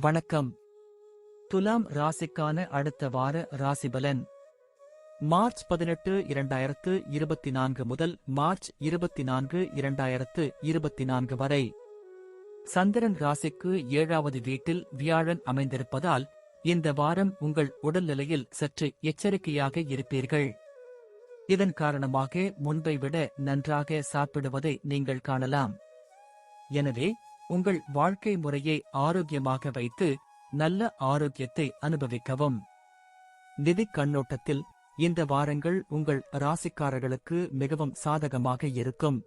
வணக்கம். துலாம் ராசிக்கான அடுத்த வார ராசிபலன். மார்ச் பதினெட்டு இரண்டாயிரத்து இருபத்தி நான்கு முதல் மார்ச் இருபத்தி நான்கு இரண்டாயிரத்து இருபத்தி நான்கு வரை. சந்திரன் ராசிக்கு ஏழாவது வீட்டில் வியாழன் அமைந்திருப்பதால் இந்த வாரம் உங்கள் உடல்நிலையில் சற்று எச்சரிக்கையாக இருப்பீர்கள். இதன் காரணமாக முன்பை விட நன்றாக சாப்பிடுவதை நீங்கள் காணலாம். எனவே உங்கள் வாழ்க்கை முறையை ஆரோக்கியமாக வைத்து நல்ல ஆரோக்கியத்தை அனுபவிக்கவும். நிதிக் கண்ணோட்டத்தில் இந்த வாரங்கள் உங்கள் ராசிக்காரர்களுக்கு மிகவும் சாதகமாக இருக்கும்.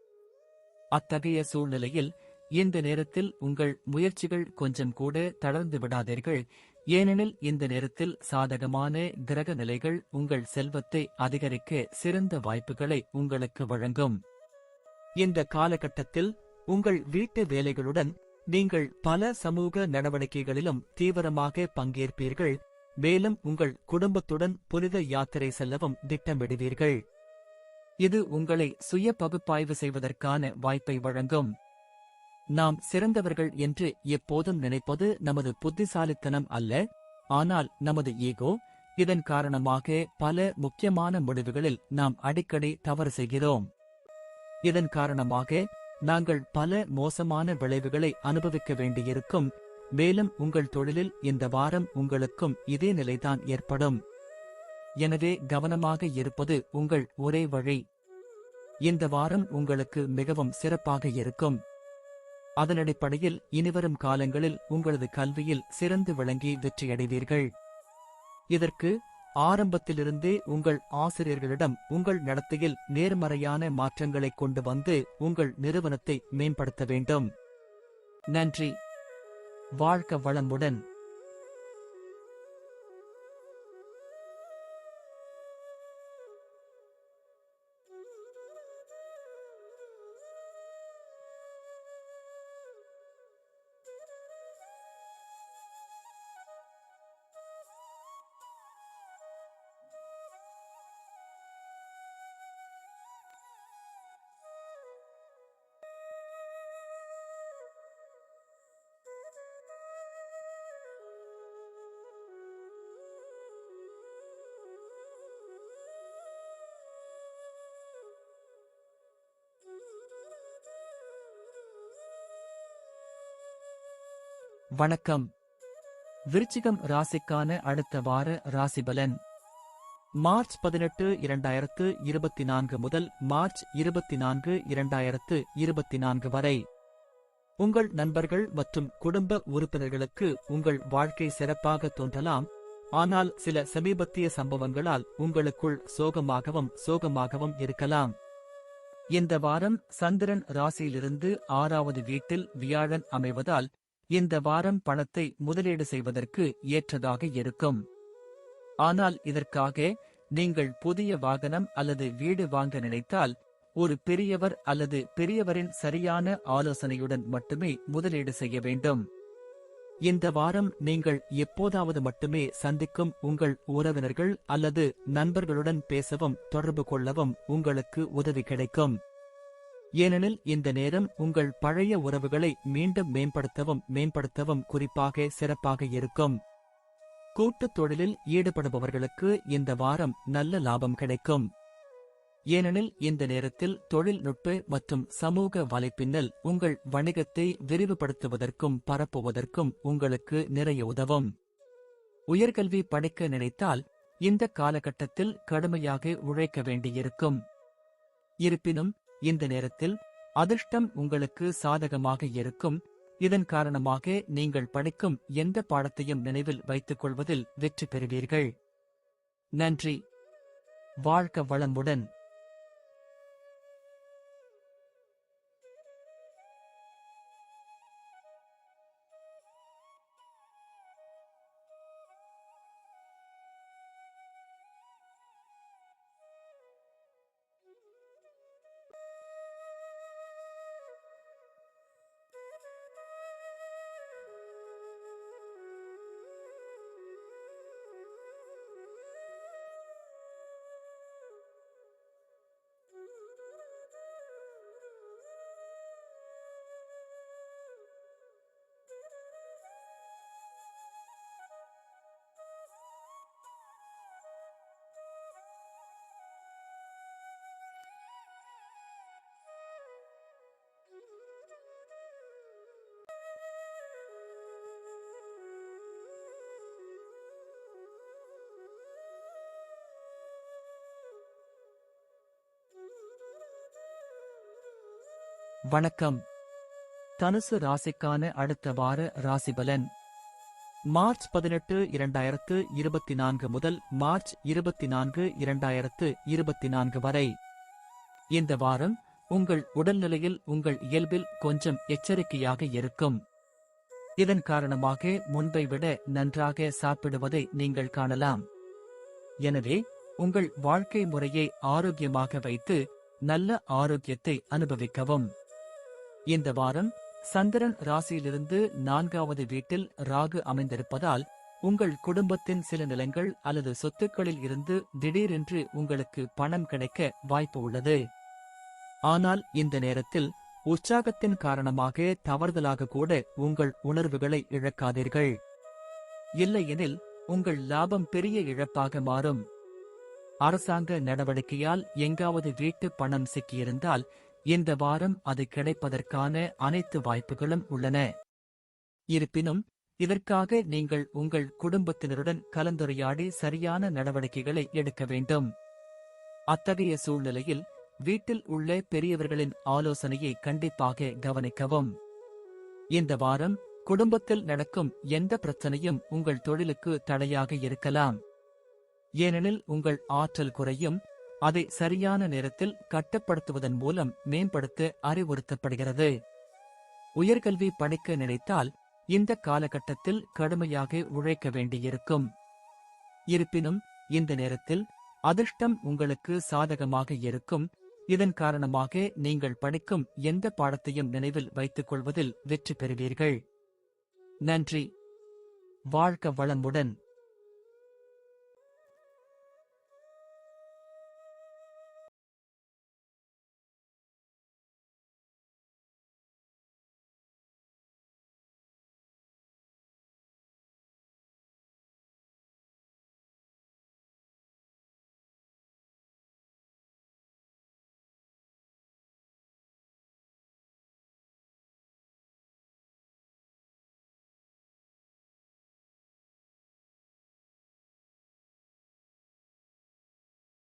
அத்தகைய சூழ்நிலையில் இந்த நேரத்தில் உங்கள் முயற்சிகள் கொஞ்சம் கூட தளர்ந்து விடாதீர்கள். ஏனெனில் இந்த நேரத்தில் சாதகமான கிரக நிலைகள் உங்கள் செல்வத்தை அதிகரிக்க சிறந்த வாய்ப்புகளை உங்களுக்கு வழங்கும். இந்த காலகட்டத்தில் உங்கள் வீட்டு வேலைகளுடன் நீங்கள் பல சமூக நடவடிக்கைகளிலும் தீவிரமாக பங்கேற்பீர்கள். மேலும் உங்கள் குடும்பத்துடன் புனித யாத்திரை செல்லவும் திட்டமிடுவீர்கள். இது உங்களை சுய பகுப்பாய்வு செய்வதற்கான வாய்ப்பை வழங்கும். நாம் சிறந்தவர்கள் என்று எப்போதும் நினைப்பது நமது புத்திசாலித்தனம் அல்ல. ஆனால் நமது ஈகோ இதன் காரணமாக பல முக்கியமான முடிவுகளில் நாம் அடிக்கடி தவறு செய்கிறோம். இதன் காரணமாக நாங்கள் பல மோசமான விளைவுகளை அனுபவிக்க வேண்டியிருக்கும். மேலும் உங்கள் தொழிலில் இந்த வாரம் உங்களுக்கும் இதே நிலைதான் ஏற்படும். எனவே கவனமாக இருப்பது உங்கள் ஒரே வழி. இந்த வாரம் உங்களுக்கு மிகவும் சிறப்பாக இருக்கும். அதனடிப்படையில் இனிவரும் காலங்களில் உங்களது கல்வியில் சிறந்து விளங்கி வெற்றியடைவீர்கள். இதற்கு ஆரம்பத்திலிருந்தே உங்கள் ஆசிரியர்களிடம் உங்கள் நடத்தையில் நேர்மறையான மாற்றங்களைக் கொண்டு வந்து உங்கள் நிறுவனத்தை மேம்படுத்த வேண்டும். நன்றி. வாழ்க்க வளமுடன். வணக்கம். விருச்சிகம் ராசிக்கான அடுத்த வார ராசிபலன். மார்ச் பதினெட்டு இரண்டாயிரத்து இருபத்தி நான்கு முதல் மார்ச் இருபத்தி நான்கு இரண்டாயிரத்து இருபத்தி நான்கு வரை. உங்கள் நண்பர்கள் மற்றும் குடும்ப உறுப்பினர்களுக்கு உங்கள் வாழ்க்கை சிறப்பாக தோன்றலாம். ஆனால் சில சமீபத்திய சம்பவங்களால் உங்களுக்குள் சோகமாகவும் சோகமாகவும் இருக்கலாம். இந்த வாரம் சந்திரன் ராசியிலிருந்து ஆறாவது வீட்டில் வியாழன் அமைவதால் இந்த வாரம் பணத்தை முதலீடு செய்வதற்கு ஏற்றதாக இருக்கும். ஆனால் இதற்காக நீங்கள் புதிய வாகனம் அல்லது வீடு வாங்க நினைத்தால் ஒரு பெரியவர் அல்லது பெரியவரின் சரியான ஆலோசனையுடன் மட்டுமே முதலீடு செய்ய வேண்டும். இந்த வாரம் நீங்கள் எப்போதாவது மட்டுமே சந்திக்கும் உங்கள் உறவினர்கள் அல்லது நண்பர்களுடன் பேசவும் தொடர்பு கொள்ளவும் உங்களுக்கு உதவி கிடைக்கும். ஏனெனில் இந்த நேரம் உங்கள் பழைய உறவுகளை மீண்டும் மேம்படுத்தவும் மேம்படுத்தவும் குறிப்பாக சிறப்பாக இருக்கும். கூட்டுத் தொழிலில் ஈடுபடுபவர்களுக்கு இந்த வாரம் நல்ல லாபம் கிடைக்கும். ஏனெனில் இந்த நேரத்தில் தொழில்நுட்ப மற்றும் சமூக வலைப்பின்னல் உங்கள் வணிகத்தை விரிவுபடுத்துவதற்கும் பரப்புவதற்கும் உங்களுக்கு நிறைய உதவும். உயர்கல்வி படிக்க நினைத்தால் இந்த காலகட்டத்தில் கடுமையாக உழைக்க வேண்டியிருக்கும். இருப்பினும் இந்த நேரத்தில் அதிர்ஷ்டம் உங்களுக்கு சாதகமாக இருக்கும். இதன் காரணமாக நீங்கள் படிக்கும் எந்த பாடத்தையும் நினைவில் வைத்துக் கொள்வதில் வெற்றி பெறுவீர்கள். நன்றி. வாழ்க்க வளமுடன். வணக்கம். தனுசு ராசிக்கான அடுத்த வார ராசிபலன். மார்ச் பதினெட்டு இரண்டாயிரத்து இருபத்தி நான்கு முதல் மார்ச் இருபத்தி நான்கு இரண்டாயிரத்து இருபத்தி நான்கு வரை. இந்த வாரம் உங்கள் உடல்நிலையில் உங்கள் இயல்பில் கொஞ்சம் எச்சரிக்கையாக இருக்கும். இதன் காரணமாக முன்பை விட நன்றாக சாப்பிடுவதை நீங்கள் காணலாம். எனவே உங்கள் வாழ்க்கை முறையை ஆரோக்கியமாக வைத்து நல்ல ஆரோக்கியத்தை அனுபவிக்கவும். இந்த வாரம் சந்திரன் ராசியிலிருந்து நான்காவது வீட்டில் ராகு அமைந்திருப்பதால் உங்கள் குடும்பத்தின் சில நிலங்கள் அல்லது சொத்துக்களில் இருந்து திடீரென்று உங்களுக்கு பணம் கிடைக்க வாய்ப்பு உள்ளது. ஆனால் இந்த நேரத்தில் உற்சாகத்தின் காரணமாக தவறுதலாக கூட உங்கள் உணர்வுகளை இழக்காதீர்கள். இல்லையெனில் உங்கள் லாபம் பெரிய இழப்பாக மாறும். அரசாங்க நடவடிக்கையால் எங்காவது வீட்டு பணம் சிக்கியிருந்தால் இந்த வாரம் அது கிடைப்பதற்கான அனைத்து வாய்ப்புகளும் உள்ளன. இருப்பினும் இதற்காக நீங்கள் உங்கள் குடும்பத்தினருடன் கலந்துரையாடி சரியான நடவடிக்கைகளை எடுக்க வேண்டும். அத்தகைய சூழ்நிலையில் வீட்டில் உள்ள பெரியவர்களின் ஆலோசனையை கண்டிப்பாக கவனிக்கவும். இந்த வாரம் குடும்பத்தில் நடக்கும் எந்த பிரச்சனையும் உங்கள் தொழிலுக்கு தடையாக இருக்கலாம். ஏனெனில் உங்கள் ஆற்றல் குறையும் அதை சரியான நேரத்தில் கட்டப்படுத்துவதன் மூலம் மேம்படுத்த அறிவுறுத்தப்படுகிறது. உயர்கல்வி படிக்க நினைத்தால் இந்த காலகட்டத்தில் கடுமையாக உழைக்க வேண்டியிருக்கும். இருப்பினும் இந்த நேரத்தில் அதிர்ஷ்டம் உங்களுக்கு சாதகமாக இருக்கும். இதன் காரணமாக நீங்கள் படிக்கும் எந்த பாடத்தையும் நினைவில் வைத்துக் கொள்வதில் வெற்றி பெறுவீர்கள். நன்றி. வாழ்க வளமுடன்.